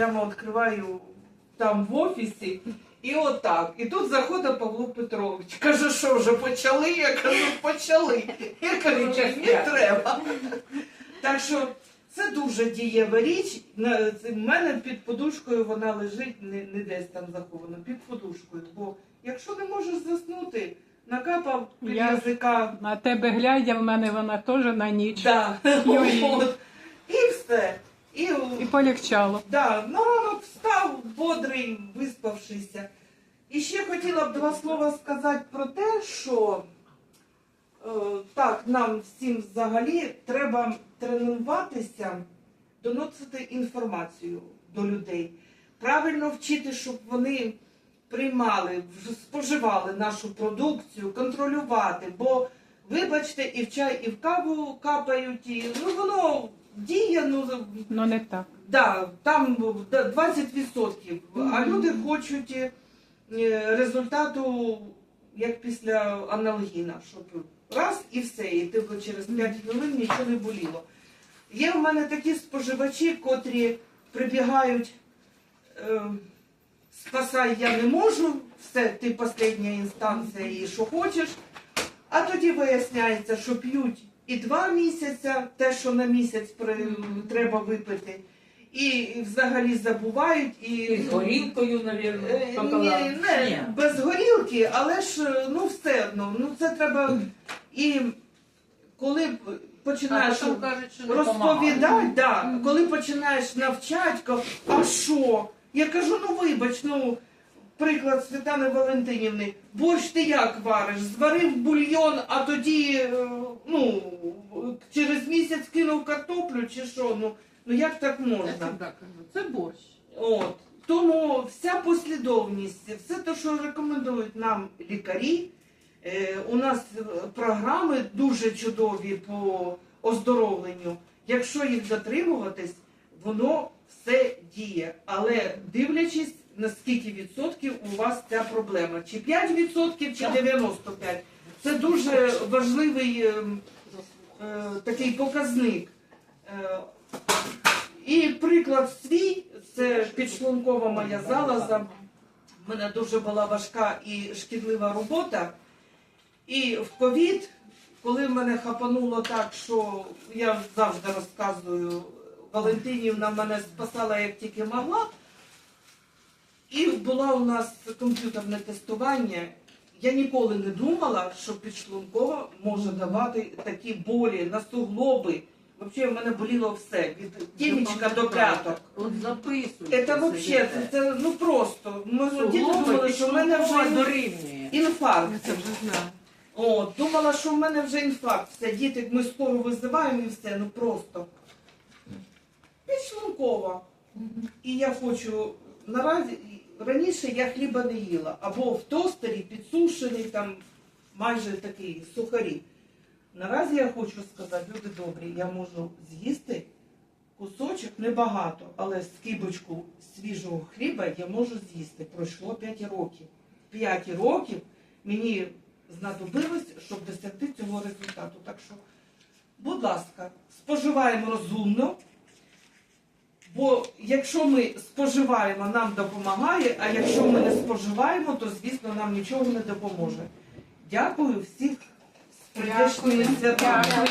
прямо відкриваю там в офісі. І отак. І тут заходить Павло Петрович. Каже, що вже почали? Я кажу, почали. Я кажу, не треба. Так що це дуже дієва річ. В мене під подушкою вона лежить, не, не десь там захована, під подушкою. Бо якщо не можеш заснути, накапав під Я- язика. На тебе глядя, в мене вона теж на ніч. Да. І все. І, І полегчало. да, на ранок встав бодрий, виспавшися. І ще хотіла б два слова сказати про те, що е, так, нам всім взагалі треба тренуватися, доносити інформацію до людей, правильно вчити, щоб вони приймали, споживали нашу продукцію, контролювати. Бо, вибачте, і в чай, і в каву капають, і ну воно діє, ну Ну не так. Да, там 20%. А люди хочуть е, результату, як після аналгіна, щоб раз і все, і тільки через 5 хвилин нічого не боліло. Є в мене такі споживачі, котрі прибігають, е, спасай я не можу, все, ти остання інстанція і що хочеш. А тоді виясняється, що п'ють і два місяці, те, що на місяць треба випити, і взагалі забувають. І, І з горілкою, Е, мабуть, Ні, не, без горілки, але ж е, ну все одно. Ну це треба. І коли починаєш кажуть, розповідати, да, коли починаєш навчати, а що? Я кажу, ну вибач, ну. Приклад Світлани Валентинівни. Борщ ти як вариш? Зварив бульйон, а тоді е, ну, через місяць кинув картоплю чи що? Ну, ну як так можна? це борщ. От. Тому вся послідовність, все те, що рекомендують нам лікарі, е, у нас програми дуже чудові по оздоровленню. Якщо їх дотримуватись, воно все діє. Але дивлячись, на скільки відсотків у вас ця проблема, чи 5 відсотків, чи 95. Це дуже важливий е, е, такий показник. Е, і приклад свій, це підшлункова моя залоза. У мене дуже була важка і шкідлива робота. І в ковід, коли мене хапануло так, що я завжди розказую, Валентинівна мене спасала як тільки могла. І була у нас комп'ютерне тестування. Я ніколи не думала, що підшлункова може давати такі болі на суглоби. Взагалі в мене боліло все, від тімічка до п'яток. От записуйте. Це взагалі, це, це ну просто. Ми діти думали, що в мене підшлункова вже дорівнює. інфаркт. це вже знаю. О, думала, що в мене вже інфаркт. Все, діти, ми скоро визиваємо і все, ну просто. Підшлункова. І я хочу наразі раніше я хліба не їла, або в тостері підсушений, там майже такий сухарі. Наразі я хочу сказати, люди добрі, я можу з'їсти кусочок небагато, але скибочку свіжого хліба я можу з'їсти. Пройшло 5 років. 5 років мені знадобилось, щоб досягти цього результату. Так що, будь ласка, споживаємо розумно. Бо якщо ми споживаємо, нам допомагає, а якщо ми не споживаємо, то звісно нам нічого не допоможе. Дякую всіх з прийдешніми святами.